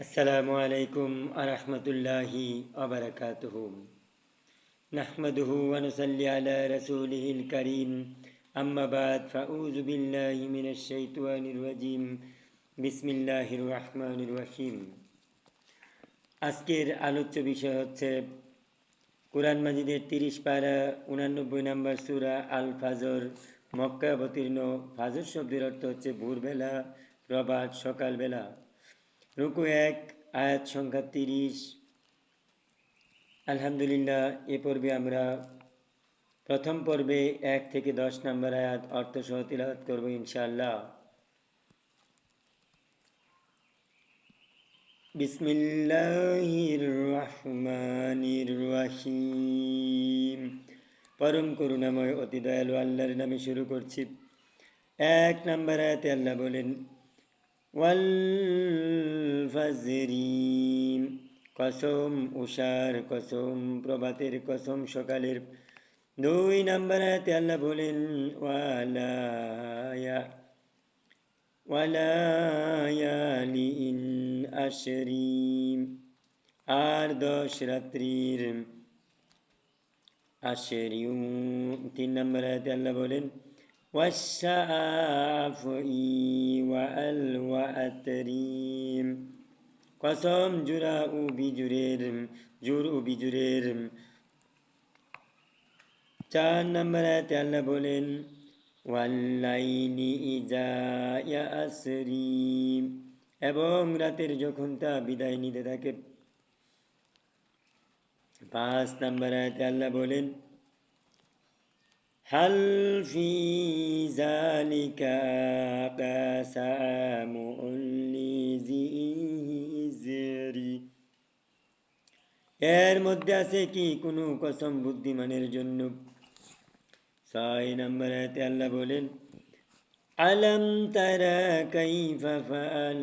السلام عليكم ورحمة الله وبركاته نحمده ونصلي على رسوله الكريم أما بعد فأعوذ بالله من الشيطان الرجيم بسم الله الرحمن الرحيم আজকের আলোচ্য বিষয় হচ্ছে কোরআন মাজিদের তিরিশ পারা উনানব্বই নম্বর সুরা আল ফাজর মক্কা অবতীর্ণ ফাজর শব্দের অর্থ হচ্ছে ভোরবেলা প্রভাত সকালবেলা রুকু এক, আয়াত সংখ্যা তিরিশ। আলহামদুলিল্লাহ, এ পর্বে আমরা প্রথম পর্বে এক থেকে দশ নম্বর আয়াত অর্থ সহ তিলাওয়াত করব ইনশাআল্লাহ। বিসমিল্লাহির পরম করুণাময়, অতি দয়ালু, আল্লাহর নামে শুরু করছি। এক নম্বর আয়াতে আল্লাহ বলেন ফাজরিম কসম উষার, কসম প্রভাতের, কসম সকালের। দুই নম্বর আয়াতে আল্লাহ বলেন, ওয়ালায়া ওয়ালায়ালি আশরিম। আর দশ রাত্রির আশরিউ। তিন নম্বর আয়াতে আল্লাহ বলেন والشافعي ওয়াল ওয়াতরিম কসম জুরা ও বিজুরের জুর ও বিজুরের চার নম্বরে আয়াতে বলেন ওয়াল্লাইনি ইজা এবং রাতের যখন তা বিদায় নিতে থাকে পাঁচ নম্বর আয়াতে বলেন هل في ذلك قسام لذي এর মধ্যে আছে কি কোনো কসম বুদ্ধিমানের জন্য ছয় নম্বর আয়াতে আল্লাহ বলেন আলম তারা কাইফা ফাআল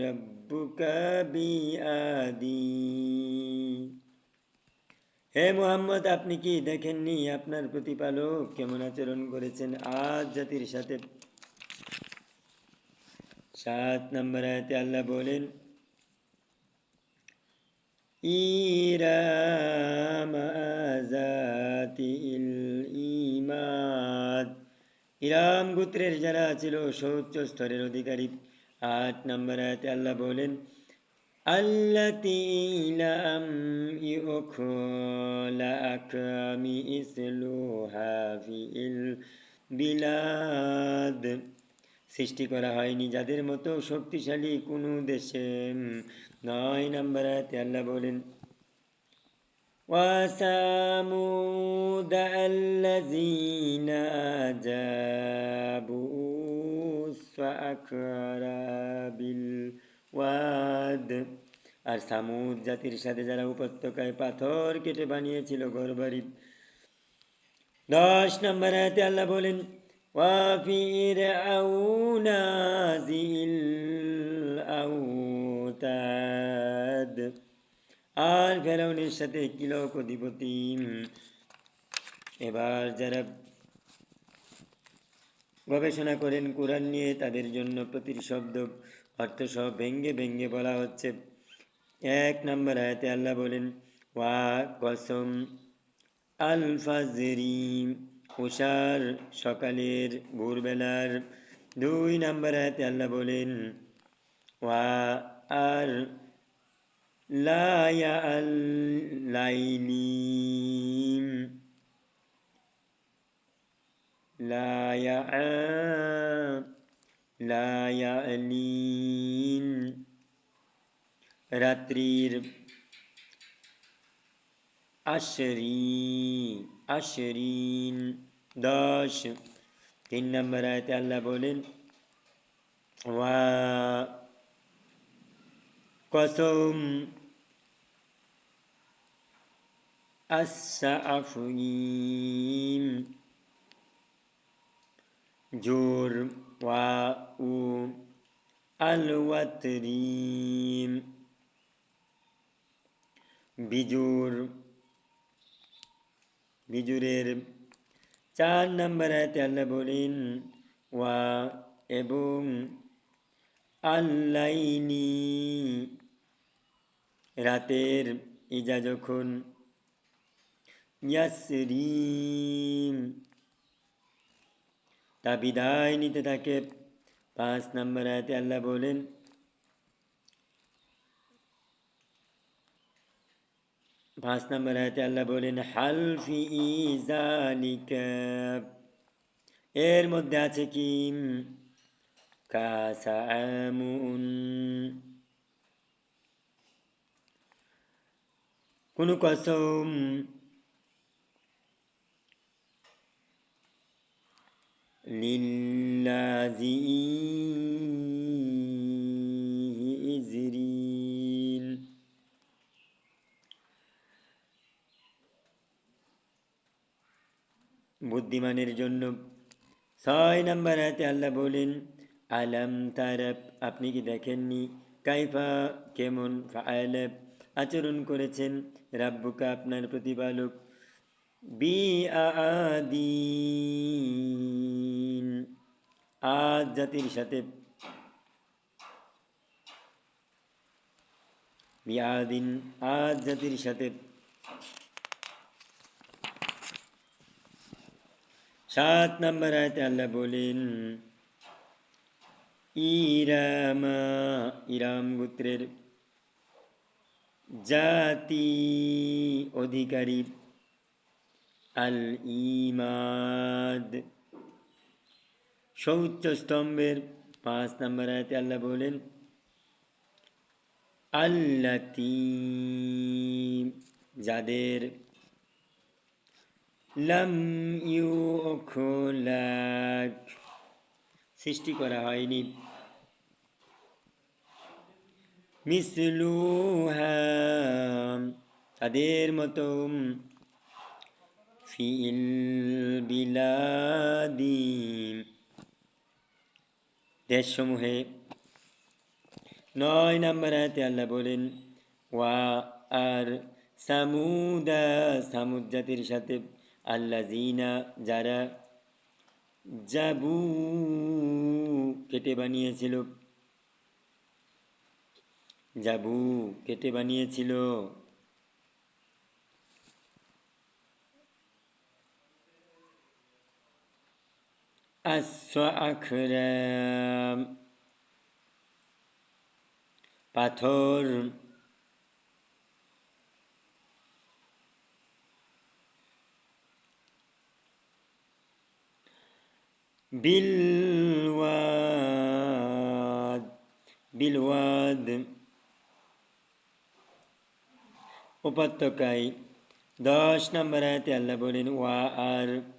রাব্বুকা বিআদি হে মোহাম্মদ, আপনি কি দেখেননি আপনার প্রতিপালক কেমন আচরণ করেছেন? আজ জাতির সাথে সাত নম্বর আয়তে আল্লাহ বলেন, ইরাম গোত্রের যারা ছিল সৌচ্চ স্তরের অধিকারী। আট নম্বর আয়তে আল্লাহ বলেন التي لم يخلق مثلها في البلاد সৃষ্টি করা হয়নি যাদের মতো শক্তিশালী কোনো দেশে নয় নম্বর আয়াতে আল্লাহ বলেন وثمود الذين جابوا الصخر ওয়াদ। আর সামুদ জাতির সাথে যারা উপত্যকায় পাথর কেটে বানিয়েছিল ঘরবাড়ি। দশ নম্বর আয়তে আল্লাহ বলেন ওয়াফির আর ফেরাউনের সাথে কিলক অধিপতি এবার যারা গবেষণা করেন কোরআন নিয়ে, তাদের জন্য প্রতি শব্দ অর্থ সহ ভেঙ্গে ভেঙ্গে বলা হচ্ছে। এক নম্বর আয়াতে আল্লাহ বলেন, ওয়া কসম আল ফাজরি উষার সকালের ভোরবেলার দুই নম্বর আয়াতে আল্লাহ বলেন, ওয়া আর লায়া আল লাইলিম লায়া লায়া আলিন রাত্রির আশরি আশরিন দশ তিন নম্বর আয়তে আল্লাহ বলেন ওয়া কসম আসাফিম জোর উ আলওয়াতরিম বিজুর বিজুরের চার নম্বর আয়তে ওয়া এবং আল্লাইনি রাতের ইজা যখন ইয়াসরিম তা বিদায় নিতে থাকে। পাঁচ নম্বর আয়াতে আল্লাহ বলেন, পাঁচ নম্বর আয়াতে আল্লাহ বলেন হালফি ইজালিকা এর মধ্যে আছে কি? কাসামুন। কোনো কসম ইজরিন বুদ্ধিমানের জন্য ছয় নম্বর হাতে আল্লাহ বলেন, আলাম তারাব আপনি কি দেখেননি? কাইফা কেমন ফায়ালাব আচরণ করেছেন? রাব্বুকা আপনার প্রতিপালক। বি আদিন আজ জাতির সাথে বিয়াদিন আজ জাতির সাথে সাত নম্বর আয়তে আল্লাহ বলেন, ইরামা, ইরাম গোত্রের জাতি অধিকারী আল ইমাদ সৌচ্চ স্তম্ভের পাঁচ নম্বর আয়তে আল্লাহ বলেন আল্লাতি যাদের লাম ইউখলাক সৃষ্টি করা হয়নি। মিসলুহা, তাদের মতো ফিল বিলাদি দেশসমূহে নয় নম্বর আয়াতে আল্লাহ বলেন, ওয়া আর সামুদা সামুদ জাতির সাথে আল্লাহ জিনা যারা জাবু কেটে বানিয়েছিল, জাবু কেটে বানিয়েছিল। আখরাম পাথর বিলওয়াদ বিলওয়াদ উপত্যকায় দশ নম্বর আয়াতে আল্লাহ বলেন ওয়া আর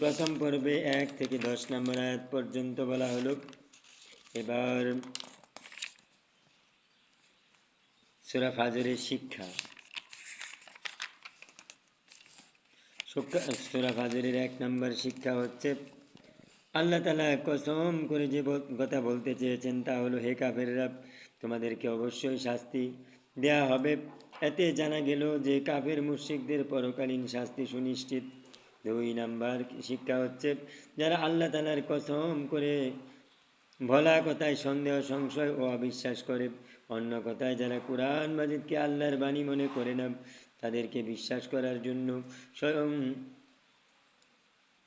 প্রথম পর্বে এক থেকে দশ নম্বর আয়াত পর্যন্ত বলা হলো। এবার সুরা ফাজরের শিক্ষা। সুরা ফাজরের এক নম্বর শিক্ষা হচ্ছে, আল্লাহ তালা কসম করে যে কথা বলতে চেয়েছেন তা হলো, হে কাফেররা তোমাদেরকে অবশ্যই শাস্তি দেয়া হবে। এতে জানা গেল যে কাফের মুশরিকদের পরকালীন শাস্তি সুনিশ্চিত দুই নাম্বার শিক্ষা হচ্ছে, যারা আল্লাহ তালার কসম করে ভোলা কথায় সন্দেহ, সংশয় ও অবিশ্বাস করে, অন্য কথায় যারা কোরআন মাজিদকে আল্লাহর বাণী মনে করে না, তাদেরকে বিশ্বাস করার জন্য স্বয়ং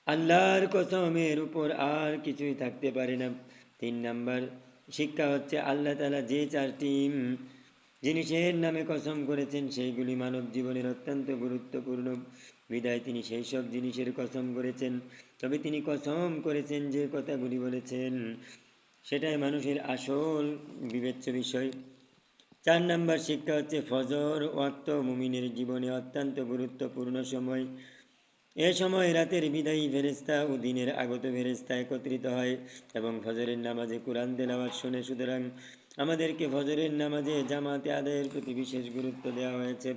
আল্লাহর কসমের উপর আর কিছুই থাকতে পারে না। তিন নাম্বার শিক্ষা হচ্ছে, আল্লাহ তালা যে চারটি জিনিসের নামে কসম করেছেন, সেইগুলি মানব জীবনের অত্যন্ত গুরুত্বপূর্ণ। বিদায় তিনি সেই সব জিনিসের কসম করেছেন। তবে তিনি কসম করেছেন যে কথাগুলি বলেছেন। সেটাই মানুষের আসল বিবেচ্য বিষয়। চার নাম্বার শিক্ষা হচ্ছে ফজর ওয়াক্ত মুমিনের জীবনে অত্যন্ত গুরুত্বপূর্ণ সময়। এ সময় রাতের বিদায়ী ফেরেস্তা ও দিনের আগত ফেরেস্তা একত্রিত হয় এবং ফজরের নামাজে কোরআন তেলাওয়াত শুনে। সুতরাং আমাদেরকে ফজরের নামাজে জামাতে আদায়ের প্রতি বিশেষ গুরুত্ব দেওয়া হয়েছে।